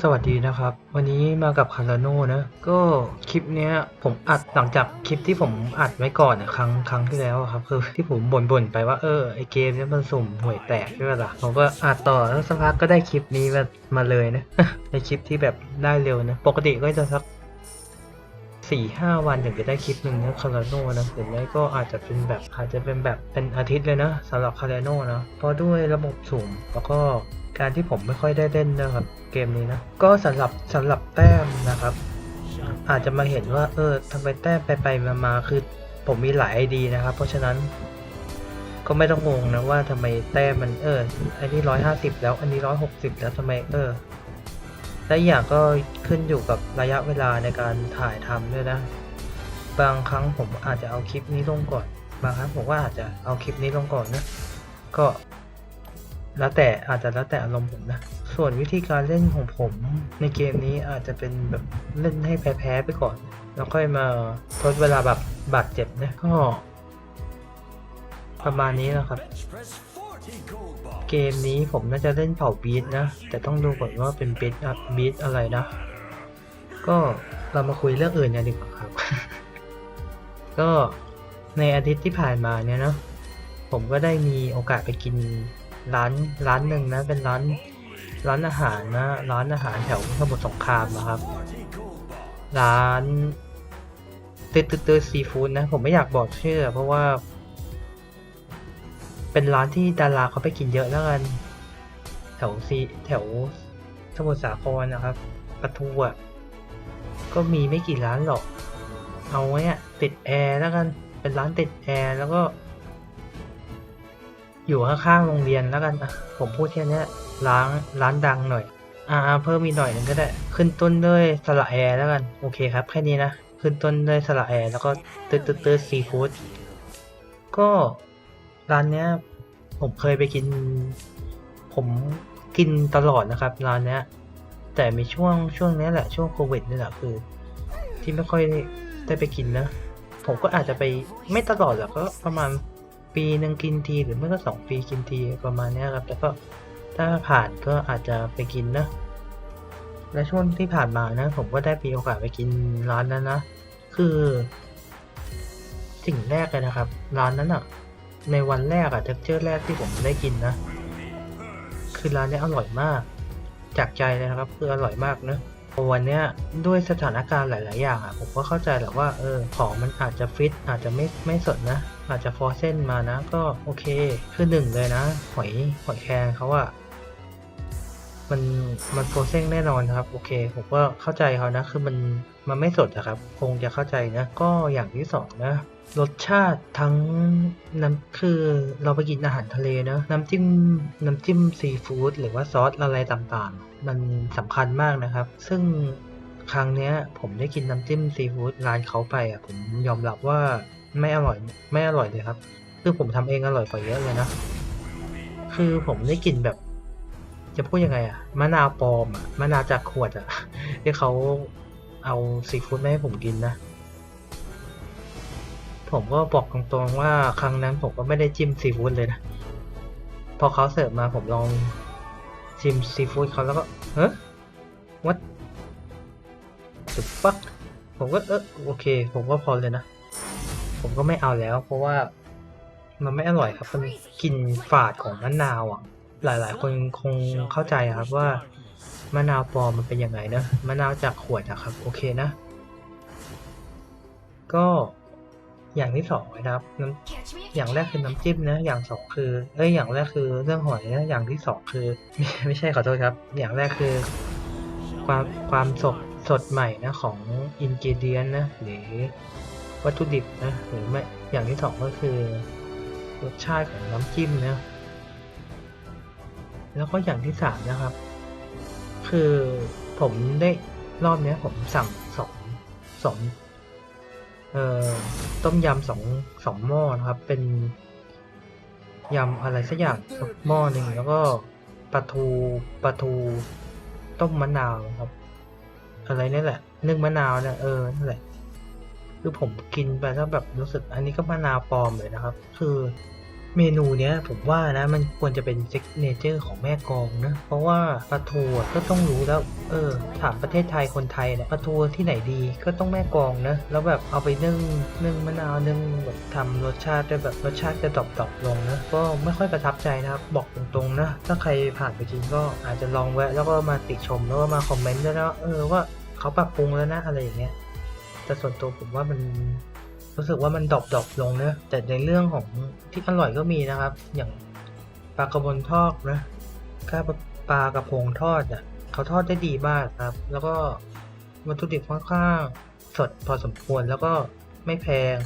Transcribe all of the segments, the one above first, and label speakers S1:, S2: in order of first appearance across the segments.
S1: ็สวัสดีนะครับ วันนี้มากับคาราโน่นะก็คลิปเนี้ยผมอัดหลังจากคลิปที่ผมอัดไว้ก่อนอะครั้งครั้งที่แล้วครับคือที่ผมบ่นๆไปว่าเออไอเกมเนี้ยมันสุ่มห่วยแตกใช่ไหมล่ะผมก็อัดต่อแล้วสักพักก็ได้คลิปนี้มามาเลยนะในคลิปที่แบบได้เร็วนะ ปกติก็จะสัก สี่ห้าวันถึงจะได้คลิปหนึ่งนะคาราโน่นะหรือไม่ก็อาจจะเป็นแบบอาจจะเป็นแบบเป็นอาทิตย์เลยนะสำหรับคาราโน่นะเพราะด้วยระบบสุ่มแล้วก็การที่ผมไม่ค่อยได้เล่นนะครับเกมนี้นะก็สำหรับสำหรับแต้มนะครับ อาจจะมาเห็นว่าเออทำไมแต้มไปไปมามาคือผมมีหลายไอดีนะครับ เพราะฉะนั้นก็ไม่ต้องงงนะว่าทำไมแต้มมันเอออันนี้ร้อยห้าสิบแล้วอันนี้ร้อยหกสิบแล้วทำไมเออ และอย่างก็ขึ้นอยู่กับระยะเวลาในการถ่ายทำด้วยนะ บางครั้งผมอาจจะเอาคลิปนี้ลงก่อน บางครั้งผมว่าอาจจะเอาคลิปนี้ลงก่อนนะ ก็แล้วแต่อาจจะแล้วแต่อารมณ์ผมนะ ส่วนวิธีการเล่นของผมในเกมนี้อาจจะเป็นแบบเล่นให้แพ้ๆไปก่อน แล้วค่อยมาทดเวลาแบบบาดเจ็บนะก็ประมาณนี้นะครับ เกมนี้ผมน่าจะเล่นเผ่าบีทนะ แต่ต้องดูก่อนว่าเป็นบีทอะบีทอะไรนะ ก็เรามาคุยเรื่องอื่นกันดีกว่าครับ ก็ในอาทิตย์ที่ผ่านมาเนี่ยนะผมก็ได้มีโอกาสไปกินร้านร้านหนึ่งนะเป็นร้านร้านอาหารนะร้านอาหารแถวสมุทรสงครามนะครับ ร้านตืดตืดตืดซีฟู้ดนะ ผมไม่อยากบอกชื่อ เพราะว่า เป็นร้านที่ดาราเขาไปกินเยอะแล้วกัน แถวซีแถวสมุทรสาครนะครับปะทูอะก็มีไม่กี่ร้านหรอก เอาไว้อะติดแอร์แล้วกัน เป็นร้านติดแอร์แล้วก็ อยู่ข้างๆโรงเรียนแล้วกันอะผมพูดแค่นี้ร้านร้านดังหน่อย อ่า เพิ่มอีกหน่อยหนึงก็ได้ ขึ้นต้นด้วยสระแอร์แล้วกัน โอเคครับ แค่นี้นะ ขึ้นต้นด้วยสระแอร์แล้วก็ตืดตืดตืดซีฟู้ดก็ ร้านเนี้ยผมเคยไปกิน ผมกินตลอดนะครับร้านเนี้ย แต่มีช่วงช่วงนี้แหละช่วงโควิดนี่แหละคือ ที่ไม่ค่อยได้ไปกินนะ ผมก็อาจจะไปไม่ตลอดหรอกก็ประมาณปีหนึ่งกินทีหรือไม่ก็สองปีกินทีประมาณนี้ครับแต่ก็ถ้าผ่านก็อาจจะไปกินนะ และช่วงที่ผ่านมานะ ผมก็ได้มีโอกาสไปกินร้านนั้นนะ คือ สิ่งแรกเลยนะครับ ร้านนั้นอะ ในวันแรกอะเท็กเจอร์แรกที่ผมได้กินนะ คือร้านนี้อร่อยมาก จากใจเลยนะครับคืออร่อยมากนะวันนี้ด้วยสถานการณ์หลาย ๆ อย่างอะผมก็เข้าใจแหละว่าเออของมันอาจจะฟิตอาจจะไม่ไม่สดนะ อาจจะฟอร์เซนมานะ ก็โอเค คือหนึ่งเลยนะ หอยหอยแครงเขาอะ มันมันโฟรเซนแน่นอนครับ โอเคผมก็เข้าใจเขานะคือมันมันไม่สดอะครับ คงจะเข้าใจนะ ก็อย่างที่สองนะรสชาติทั้งน้ำคือเราไปกินอาหารทะเลเนอะน้ำจิ้มน้ำจิ้มซีฟู้ดหรือว่าซอสอะไรต่างๆ มันสำคัญมากนะครับ ซึ่งครั้งเนี้ยผมได้กินน้ำจิ้มซีฟู้ดร้านเขาไปอะผมยอมรับว่าไม่อร่อยไม่อร่อยเลยครับ คือผมทำเองอร่อยกว่าเยอะเลยนะ คือผมได้กินแบบ จะพูดยังไงอะมะนาวปลอมอะมะนาวจากขวดอะที่เขาเอาซีฟู้ดมาให้ผมกินนะ ผมก็บอกตรงๆว่าครั้งนั้นผมก็ไม่ได้จิ้มซีฟู้ดเลยนะ พอเขาเสิร์ฟมาผมลองชิมซีฟู้ดเขาแล้วก็เฮ้ยวัดสุดฟักผมก็เออโอเค ผมก็พอเลยนะ ผมก็ไม่เอาแล้ว เพราะว่ามันไม่อร่อยครับมันกลิ่นฝาดของมะนาวอะ หลายๆ คนคงเข้าใจครับว่ามะนาวปลอมมันเป็นยังไงนะมะนาวจากขวดอะครับ โอเคนะ ก็อย่างที่สองนะครับน้ำอย่างแรกคือน้ำจิ้มนะ อย่างสองคือเอ้ยอย่างแรกคือเรื่องหอยนะอย่างที่สองคือไม่ไม่ใช่ขอโทษครับ อย่างแรกคือ ความความสดสดใหม่นะของอินกิเดียนนะหรือวัตถุดิบนะหรือไม่อย่างที่สองก็คือรสชาติของน้ำจิ้มนะ แล้วก็อย่างที่สามนะครับ คือผมได้รอบนี้ผมสั่งสองสองเอ่อต้มยำสองสองหม้อนะครับ เป็นยำอะไรสักอย่างสักหม้อหนึ่งแล้วก็ปลาทูปลาทูต้มมะนาวครับ อะไรนี่แหละนึ่งมะนาวเนี่ยเออนั่นแหละคือผมกินไปแล้วแบบรู้สึกอันนี้ก็มะนาวปลอมเลยนะครับ คือ เมนูเนี้ยผมว่านะมันควรจะเป็นซิกเนเจอร์ของแม่กองนะ เพราะว่าปลาทูก็ต้องรู้แล้ว เออ ถามประเทศไทยคนไทยเนี่ยปลาทูที่ไหนดีก็ต้องแม่กองนะ แล้วแบบเอาไปนึ่งนึ่งมะนาวนึ่งแบบทำรสชาติได้แบบรสชาติจะดรอปๆลงนะ ก็ไม่ค่อยประทับใจนะครับ บอกตรงๆนะ ถ้าใครผ่านไปจริงก็อาจจะลองแวะ แล้วก็มาติชมแล้วก็มาคอมเมนต์ด้วยนะเออว่าเขาปรับปรุงแล้วนะอะไรอย่างเงี้ยแต่ส่วนตัวผมว่ามัน รู้สึกว่ามันดรอปดรอปลงนะแต่ในเรื่องของที่อร่อยก็มีนะครับ อย่างปลากระพงทอดนะข้าวปลากระพงทอดอะเขาทอดได้ดีมากครับ แล้วก็วัตถุดิบค่อนข้างสดพอสมควรแล้วก็ไม่แพง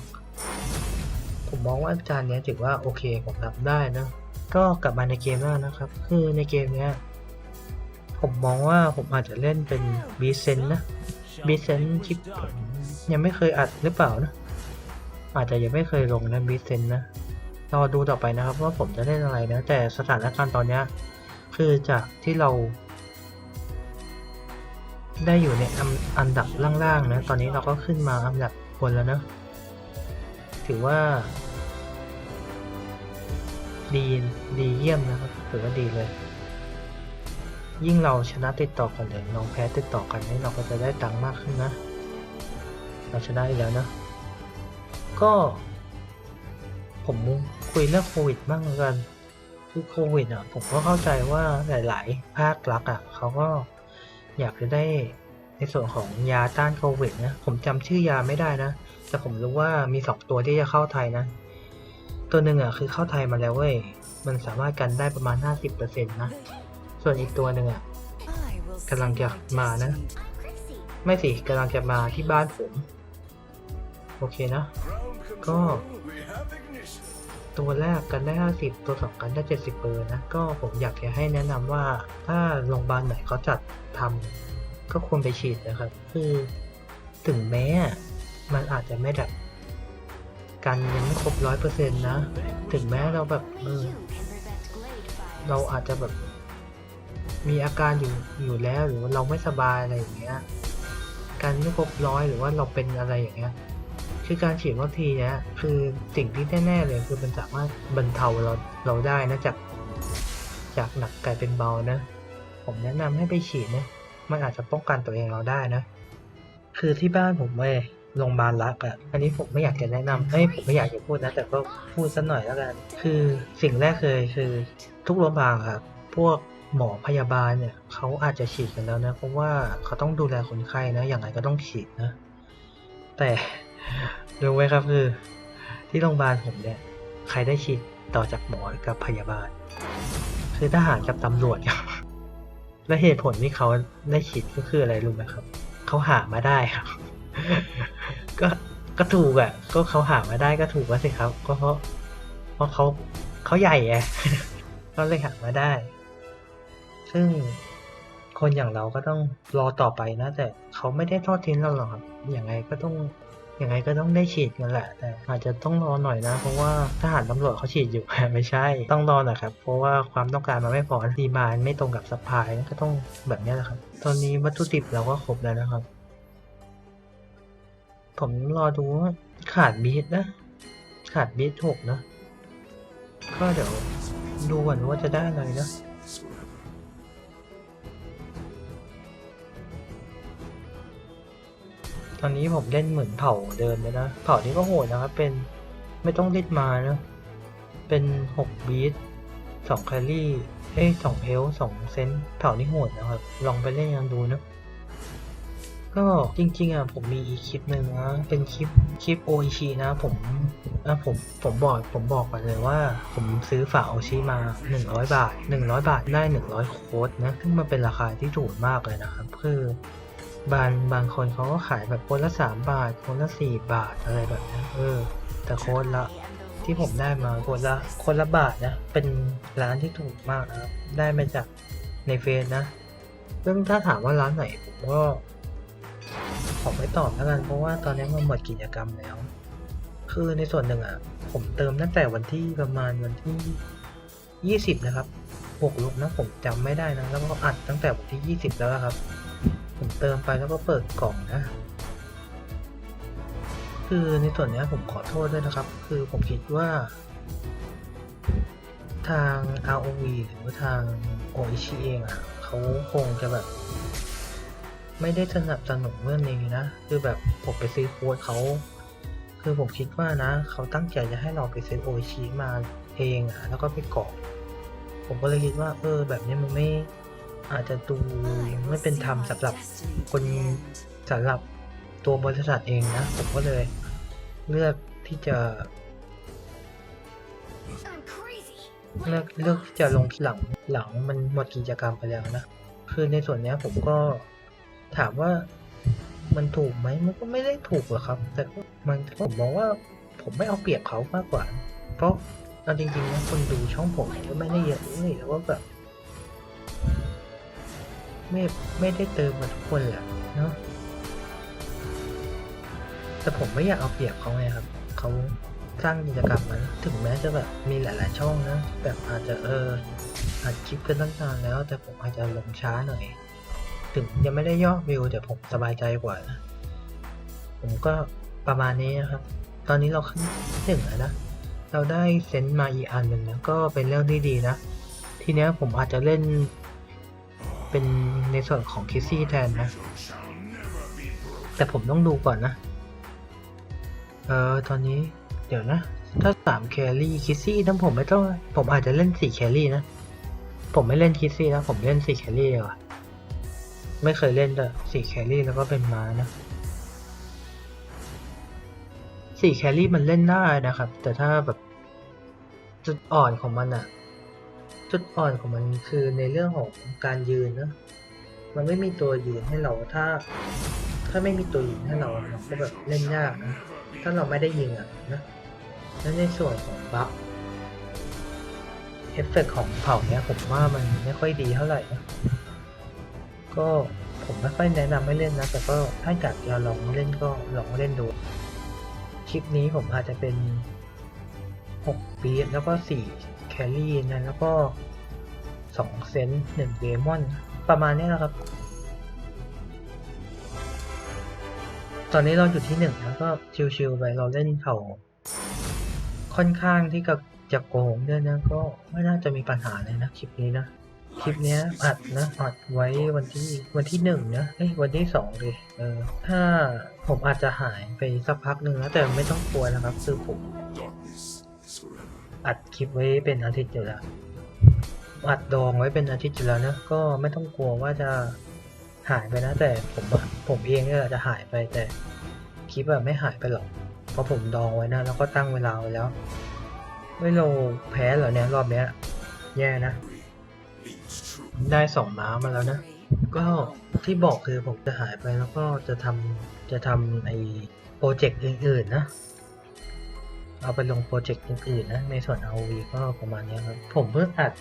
S1: ผมมองว่าจานเนี้ยถือว่าโอเคผมรับได้นะก็กลับมาในเกมแล้วนะครับ คือในเกมเนี้ยผมมองว่าผมอาจจะเล่นเป็นบีเซนนะบีเซนคลิปยังไม่เคยอัดหรือเปล่านะ อาจจะยังไม่เคยลงนะบีเซนนะรอดูต่อไปนะครับว่าผมจะเล่นอะไรนะ แต่สถานการณ์ตอนนี้คือจากที่เรา ได้อยู่ในอันอันดับล่างๆนะ ตอนนี้เราก็ขึ้นมาอันดับบนแล้วนะ ถือว่า ดีดีเยี่ยมนะครับถือว่าดีเลย ยิ่งเราชนะติดต่อกันเลยเราแพ้ติดต่อกันนี่เราก็จะได้ตังค์มากขึ้นนะ เราชนะอีกแล้วนะ ก็ ผมคุยเรื่องโควิดบ้างแล้วกัน คือโควิดอะ ผมก็เข้าใจว่าหลาย ๆ ภาครัฐอะเขาก็อยากจะได้ในส่วนของยาต้านโควิดนะ ผมจำชื่อยาไม่ได้นะ แต่ผมรู้ว่ามีสองตัวที่จะเข้าไทยนะ ตัวหนึ่งอะคือเข้าไทยมาแล้วเว้ย มันสามารถกันได้ประมาณ 50%นะ ส่วนอีกตัวหนึ่งอะกำลังจะมานะ ไม่สิกำลังจะมาที่บ้านผม โอเคนะ ก็ตัวแรกกันได้ 50 ตัวสองกันได้ 70 เปอร์นะ ก็ผมอยากจะให้แนะนำว่าถ้าโรงพยาบาลไหนเขาจัดทำก็ควรไปฉีดนะครับ คือถึงแม้มันอาจจะไม่แบบกันยังไม่ครบร้อยเปอร์เซ็นต์นะ ถึงแม้เราแบบเออเราอาจจะแบบมีอาการอยู่อยู่แล้วหรือว่าเราไม่สบายอะไรอย่างเงี้ย การไม่ครบร้อยหรือว่าเราเป็นอะไรอย่างเงี้ย คือการฉีดวัคซีนเนี้ยคือสิ่งที่แน่ๆเลยคือมันสามารถบรรเทาเราเราได้นะจาก จากหนักกลายเป็นเบานะ ผมแนะนำให้ไปฉีดนะมันอาจจะป้องกันตัวเองเราได้นะ คือที่บ้านผมเว้ยโรงพยาบาลรักอะ่ะ อันนี้ผมไม่อยากจะแนะนำเฮ้ย ผมไม่อยากจะพูดนะ แต่ก็พูดสักหน่อยแล้วกัน คือสิ่งแรกเลยคือทุกโรงพยาบาลครับ พวกหมอพยาบาลเนี่ยเขาอาจจะฉีดกันแล้วนะ เพราะว่าเขาต้องดูแลคนไข้นะ อย่างไรก็ต้องฉีดนะ แต่ รู้ไหมครับคือ ที่โรงพยาบาลผมเนี่ย ใครได้ฉีดต่อจากหมอกับพยาบาล คือทหารกับตำรวจครับ และเหตุผลที่เขาได้ฉีดก็คืออะไรรู้ไหมครับ เขาหามาได้ครับ ก็ก็ถูกอะ ก็เขาหามาได้ก็ถูกแล้วสิครับ ก็เพราะเพราะเขาเขาใหญ่ไงก็เลยหามาได้ ซึ่งคนอย่างเราก็ต้องรอต่อไปนะ แต่เขาไม่ได้ทอดทิ้งเราหรอกครับ อย่างไงก็ต้อง ย่างไงก็ต้องได้ฉีดกันแหละ แต่อาจจะต้องรอหน่อยนะ เพราะว่าทหารตำรวจเขาฉีดอยู่ ไม่ใช่ ต้องรอหน่อยครับ เพราะว่าความต้องการมันไม่พอดีมานไม่ตรงกับซัพพายก็ต้องแบบนี้แหละครับ ตอนนี้วัตถุดิบเราก็ครบแล้วนะครับ ผมรอดูว่าขาดบีทนะ ขาดบีทหกนะ ก็เดี๋ยวดูก่อนว่าจะได้อะไรนะ อนนี้ผมเล่นเหมือนเผ่าเดิมเลยนะ เผ่านี้ก็โหดนะครับ เป็นไม่ต้องเล่นมานะ เป็นหกบีทสองแคลรี่ เอ้ยสองเฮลสองเซนเผ่านี้โหดนะครับ ลองไปเล่นกันดูนะ ก็จริงๆอะผมมีอีกคลิปหนึ่งนะ เป็นคลิปคลิปโอชินะ ผมอะผมผมบอกผมบอกก่อนเลยว่า ผมซื้อฝาโอชิมา 100 บาท 100 บาทได้ 100 โค้ดนะ ซึ่งมันเป็นราคาที่ถูกมากเลยนะครับ คือ บางบางคนเขาก็ขายแบบคนละ3บาท คนละ4บาทอะไรแบบนี้เออ แต่โค้ดละที่ผมได้มาคนละคนละบาทนะ เป็นร้านที่ถูกมากนะครับ ได้มาจากในเฟซนะ ซึ่งถ้าถามว่าร้านไหนผมก็ขอไม่ตอบแล้วกันเพราะว่าตอนนี้มันหมดกิจกรรมแล้ว คือในส่วนหนึ่งอะ ผมเติมตั้งแต่วันที่ประมาณวันที่ยี่สิบนะครับบวกลบนะผมจำไม่ได้นะ แล้วก็อัดตั้งแต่วันที่ยี่สิบแล้วครับ ผมเติมไปแล้วก็เปิดกล่องนะ คือในส่วนนี้ผมขอโทษด้วยนะครับ คือผมคิดว่า ทาง ROV หรือว่าทางโออิชิเองอะเขาคงจะแบบ ไม่ได้สนับสนุนเรื่องนี้นะ คือแบบผมไปซื้อโค้ดเขาคือผมคิดว่านะ เขาตั้งใจจะให้เราไปซื้อโออิชิมาเองอะแล้วก็ไปกรอกผมก็เลยคิดว่า เออ แบบนี้มันไม่ อาจจะดูไม่เป็นธรรมสำหรับคนสำหรับตัวบริษัทเองนะ ผมก็เลยเลือกที่จะ เลือกเลือกที่จะลงหลังหลังมันหมดกิจกรรมไปแล้วนะ คือในส่วนเนี้ยผมก็ถามว่ามันถูกไหมมันก็ไม่ได้ถูกหรอกครับ แต่ก็มันผมมองว่าผมไม่เอาเปรียบเขามากกว่า เพราะเอาจริงๆนะคนดูช่องผมก็ไม่ได้เยอะนี่แต่ว่าแบบ ไม่ไม่ได้เติมมาทุกคนแหละเนาะแต่ผมไม่อยากเอาเปรียบเขาไงครับเขาสร้างกิจกรรมมันถึงแม้จะแบบมีหลาย ๆ ช่องนะแบบอาจจะเอออัดคลิปกันตั้งนานแล้วแต่ผมอาจจะลงช้าหน่อย ถึงยังไม่ได้ยอดวิวแต่ผมสบายใจกว่านะผมก็ประมาณนี้นะครับ ตอนนี้เราขึ้นหนึ่งแล้วนะเราได้เซนต์มาอีกอันหนึ่งนะก็เป็นเรื่องที่ดีนะ ทีนี้ผมอาจจะเล่น เป็นในส่วนของคิสซี่แทนนะ แต่ผมต้องดูก่อนนะ เออตอนนี้เดี๋ยวนะ ถ้าสามแครี่คิสซี่นั้นผมไม่ต้อง ผมอาจจะเล่นสี่แครี่นะ ผมไม่เล่นคิสซี่นะ ผมเล่นสี่แครี่ดีกว่าไม่เคยเล่นเลยสี่แครี่แล้วก็เป็นม้านะสี่แครี่มันเล่นได้นะครับ แต่ถ้าแบบจุดอ่อนของมันอะ จุดอ่อนของมันคือในเรื่องของการยืนนะมันไม่มีตัวยืนให้เราถ้า ถ้าไม่มีตัวยืนให้เรามันก็แบบเล่นยากนะถ้าเราไม่ได้ยิงอะนะแล้วในส่วนของบัฟเอฟเฟกต์ของเผ่าเนี้ยผมว่ามันไม่ค่อยดีเท่าไหร่นะก็ผมไม่ค่อยแนะนำให้เล่นนะ แต่ก็ถ้าอยากจะลองเล่นก็ลองเล่นดู คลิปนี้ผมอาจจะเป็น6ปีแล้วก็4แคลรี่นะ แล้วก็ 2เซนต์1เดมอน ประมาณนี้นะครับ ตอนนี้เราอยู่ที่หนึ่งแล้วก็ชิวๆไปเราเล่นเผ่า ค่อนข้างที่จะจะโกงด้วยนะก็ไม่น่าจะมีปัญหาเลยนะคลิปนี้นะคลิปเนี้ยอัดนะอัดไว้วันที่วันที่หนึ่งนะเอ้ยวันที่สองดิเออถ้าผมอาจจะหายไปสักพักหนึ่งนะแต่ไม่ต้องกลัวนะครับ คือผมอัดคลิปไว้เป็นอาทิตย์อยู่แล้ว อัดดองไว้เป็นอาทิตย์อยู่แล้วนะ ก็ไม่ต้องกลัวว่าจะหายไปนะ แต่ผมผมเองเนี่ยจะหายไปแต่คลิปอะไม่หายไปหรอก เพราะผมดองไว้นะ แล้วก็ตั้งเวลาไว้แล้วไม่เราแพ้เหรอเนี่ยรอบเนี้ย แย่นะ ได้สองม้ามาแล้วนะ ก็ที่บอกคือผมจะหายไปแล้วก็จะทำจะทำไอโปรเจกต์อื่นๆนะเอาไปลงโปรเจกต์อื่นๆนะ ในส่วน ROV ก็ประมาณนี้ครับ ผมเพิ่งอัด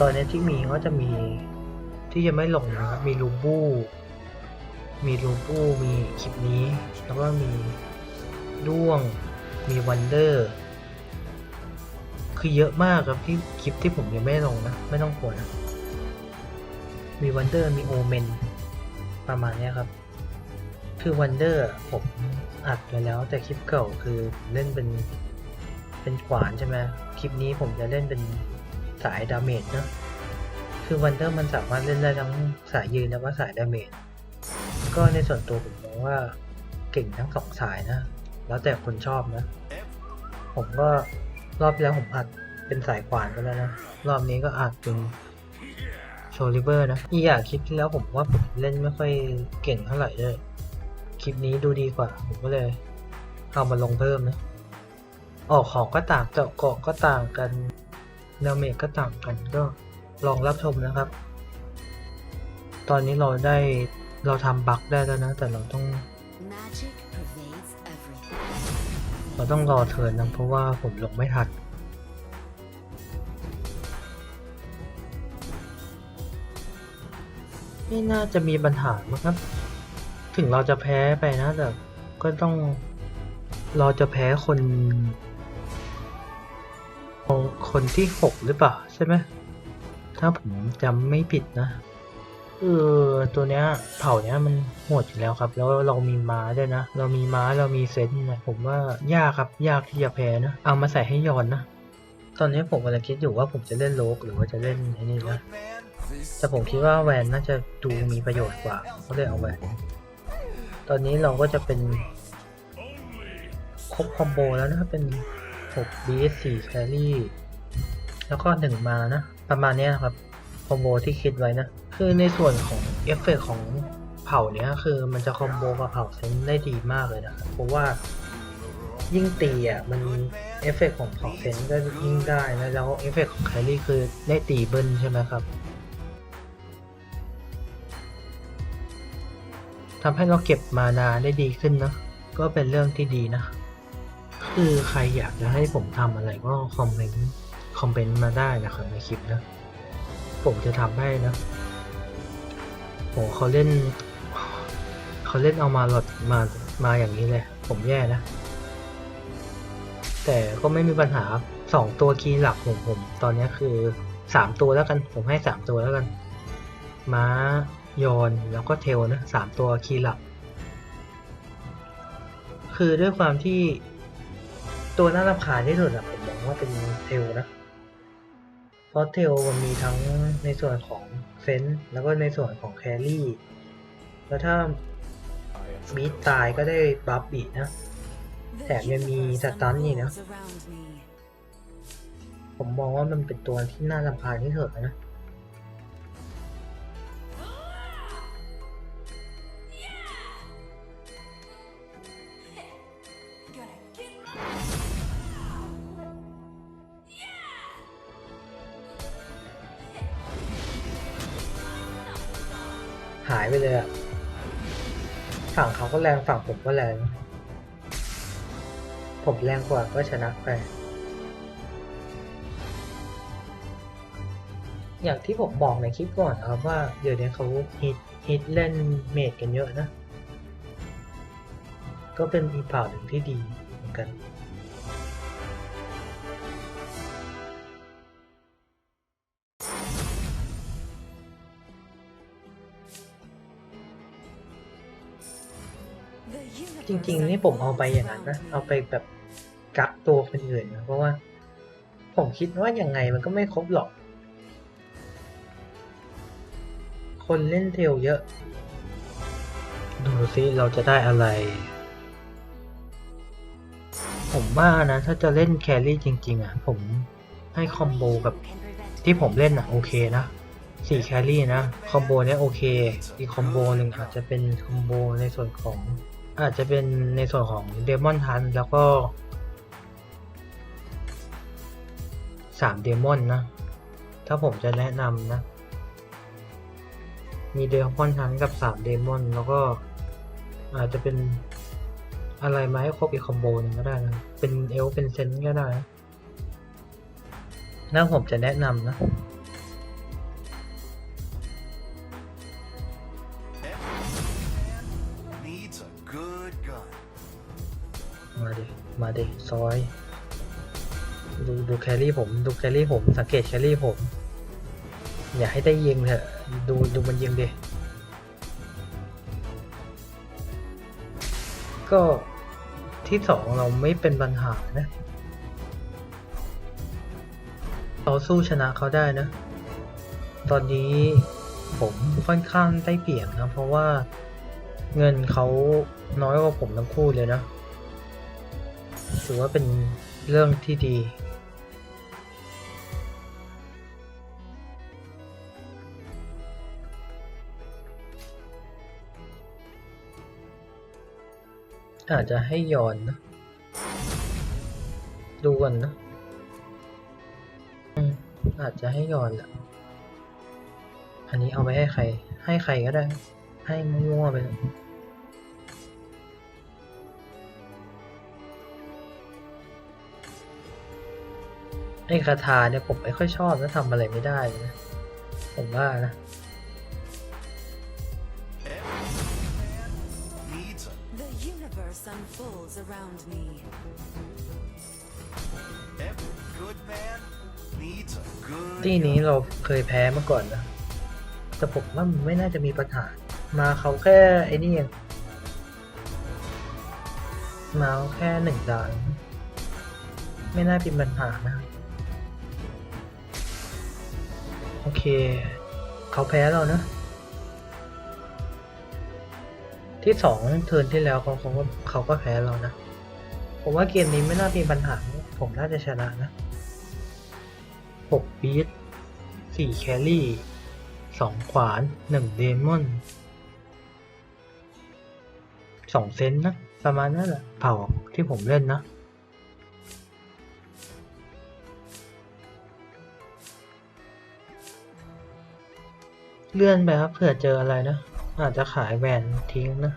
S1: ตอนนี้ที่มีก็จะมีที่ยังไม่ลงนะครับ มีลูบูมีลูบูมีคลิปนี้ แล้วก็มีด้วง มีวันเดอร์ คือเยอะมากครับที่คลิปที่ผมยังไม่ลงนะ ไม่ต้องกลัวนะ มีวันเดอร์ มีโอเมน ประมาณนี้ครับ คือวันเดอร์ผมอัดไปแล้ว แต่คลิปเก่าคือเล่นเป็นเป็นขวานใช่ไหมคลิปนี้ผมจะเล่นเป็น สายดาเมจนะคือวันเดอร์มันสามารถเล่นได้ทั้งสายยืนแล้วก็สายดาเมจก็ในส่วนตัวผมมองว่าเก่งทั้งสองสายนะ แล้วแต่คนชอบนะ ผมก็รอบที่แล้วผมอัดเป็นสายขวานไปแล้วนะ รอบนี้ก็อัดเป็นโชลิเวอร์นะ อีกอย่างคลิปที่แล้วผมว่าผมเล่นไม่ค่อยเก่งเท่าไหร่เลย คลิปนี้ดูดีกว่า ผมก็เลยเอามาลงเพิ่มนะ ออกของก็ต่างเจาะเกาะก็ต่างกัน ดาเมจก็ต่างกันก็ลองรับชมนะครับ ตอนนี้เราได้เราทำบั๊กได้แล้วนะ แต่เราต้อง
S2: Magic pervades everything.
S1: เราต้องรอเทิร์นนะเพราะว่าผมลงไม่ทันไม่น่าจะมีปัญหามั้งครับ ถึงเราจะแพ้ไปนะ แต่ก็ต้องเราจะแพ้คน คนที่หกหรือเปล่าใช่ไหมถ้าผมจำไม่ผิดนะเออตัวเนี้ยเผ่าเนี้ยมันโหดอยู่แล้วครับ แล้วเรามีม้าด้วยนะ เรามีม้าเรามีเซนต์นะผมว่ายากครับ ยากที่จะแพ้นะ เอามาใส่ให้ยอนนะ ตอนนี้ผมกำลังคิดอยู่ว่าผมจะเล่นโลกหรือว่าจะเล่นไอ้นี่นะแต่ผมคิดว่าแวนน่าจะดูมีประโยชน์กว่าก็เลยเอาแวนตอนนี้เราก็จะเป็นครบคอมโบแล้วนะเป็น 6 BS 4 carry แล้วก็หนึ่งมานะ ประมาณนี้ยครับคอมโบที่คิดไว้นะ คือในส่วนของเอฟเฟกของเผ่าเนี้ยคือมันจะคอมโบกับเผ่าเซนได้ดีมากเลยนะครับเพราะว่ายิ่งตีอะมันเอฟเฟกของเผ่าเซนก็ยิ่งได้นะแล้วเอฟเฟกของแคลรี่คือได้ตีเบิ้ลใช่ไหมครับทำให้เราเก็บมานาได้ดีขึ้นเนะก็เป็นเรื่องที่ดีนะ คือใครอยากจะให้ผมทำอะไรก็คอมเมนต์คอมเมนต์มาได้นะครับในคลิปนะ ผมจะทำให้นะโหเขาเล่นเขาเล่นเอามาหลดมามาอย่างนี้เลย ผมแย่นะ แต่ก็ไม่มีปัญหาสองตัวคีย์หลักของผม ตอนนี้คือสามตัวแล้วกัน ผมให้สามตัวแล้วกัน ม้ายอนแล้วก็เทลนะสามตัวคีย์หลัก คือด้วยความที่ ตัวน่ารำคาญที่สุดอะผมมองว่าเป็นเทลนะ เพราะเทลมันมีทั้งในส่วนของเซนส์แล้วก็ในส่วนของแครี่ แล้วถ้าบีทตายก็ได้บัฟบีนะ แถมยังมีสตันนี่นะ ผมมองว่ามันเป็นตัวที่น่ารำคาญที่สุดนะ หายไปเลยอะฝั่งเขาก็แรงฝั่งผมก็แรง ผมแรงกว่าก็ชนะไป อย่างที่ผมบอกในคลิปก่อนนะครับว่า เดี๋ยวนี้เขาฮิตฮิตเล่นเมดกันเยอะนะ ก็เป็นอีกเผ่าหนึ่งที่ดีเหมือนกัน ริงๆนี่ผมเอาไปอย่างนั้นนะเอาไปแบบกักตัวคนอื่นนะเพราะว่า ผมคิดว่ายังไงมันก็ไม่ครบหรอก คนเล่นเทลเยอะ ดูซิเราจะได้อะไร ผมว่านะ ถ้าจะเล่นแครี่จริง ๆ อะ ผมให้คอมโบกับที่ผมเล่นอะ โอเคนะสี่แครี่นะ คอมโบเนี้ยโอเค อีกคอมโบหนึ่งอาจจะเป็นคอมโบในส่วนของ อาจจะเป็นในส่วนของเดมอนทันแล้วก็สามเดมอนนะ ถ้าผมจะแนะนำนะ มีเดมอนทันกับสามเดมอนแล้วก็อาจจะเป็นอะไรมาให้ครบอีกคอมโบหนึงก็ได้นะ เป็นเอลเป็นเซนก็ได้นะ น่าผมจะแนะนำนะ ดิซอยดูดูแครี่ผมดูแครี่ผมสังเกตแครี่ผม อย่าให้ได้ยิงเถอะดูดูมันยิงดิก็ที่สองเราไม่เป็นปัญหานะเราสู้ชนะเขาได้นะ ตอนนี้ผมค่อนข้างได้เปรียบนะ เพราะว่าเงินเขาน้อยกว่าผมทั้งคู่เลยนะ ถือว่าเป็นเรื่องที่ดี อาจจะให้ย้อนนะ ดูก่อนนะอืมอาจจะให้ย้อนแหละอันนี้เอาไปให้ใคร ให้ใครก็ได้ ให้มั่วๆไปเลย ไอ้คาถาเนี่ยผมไม่ค่อยชอบนะทำอะไรไม่ได้เลยนะ ผมว่านะ
S3: Needs a
S2: The universe unfolds around me.
S3: every good man needs a good
S1: ที่นี้เราเคยแพ้มาก่อนนะ แต่ผมว่ามันไม่น่าจะมีปัญหา มาเขาแค่ไอ้นี่เองมาเขาแค่หนึ่งดาวเองไม่น่าเป็นปัญหานะ โอเค เขาแพ้เรานะ ที่สองเทิร์นที่แล้วเขาเขาก็เขาก็แพ้เรานะ ผมว่าเกมนี้ไม่น่ามีปัญหา ผมน่าจะชนะนะหกบีทสี่แครี่สองขวานหนึ่งเดมอนสองเซนนะ ประมาณนั้นแหละเผ่าที่ผมเล่นนะ เลื่อนไปครับเผื่อเจออะไรนะ อาจจะขายแหวนทิ้งนะ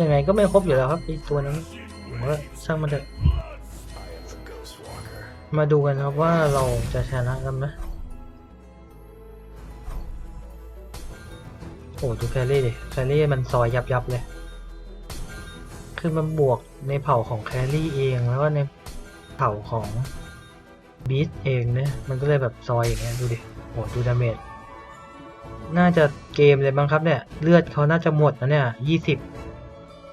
S1: ยังไงก็ไม่ครบอยู่แล้วครับไอีตัวนั้นผมว่าช่างมันเถอะมาดูกันครับว่าเราจะชนะกันไหมโอ้ดูแคลรี่ดิแคลรี่มันซอยยับยับเลย คือมันบวกในเผ่าของแคลรี่เองแล้วก็ใน เผ่าของบีสเองเนี่ยมันก็เลยแบบซอยอย่างเงี้ยดูดิโอ้ดูดาเมจน่าจะเกมเลยบ้างครับเนี่ย เลือดเขาน่าจะหมดนะเนี่ยยี่สิบ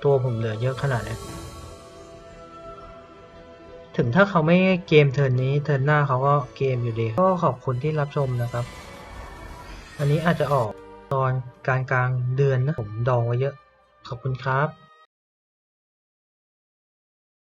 S1: ตัวผมเหลือเยอะขนาดเนี้ยถึงถ้าเขาไม่เกมเทิร์นนี้เทิร์นหน้าเขาก็เกมอยู่ดี ก็ขอบคุณที่รับชมนะครับ อันนี้อาจจะออกตอนกลางกลางเดือนนะผมดองไว้เยอะ ขอบคุณครับ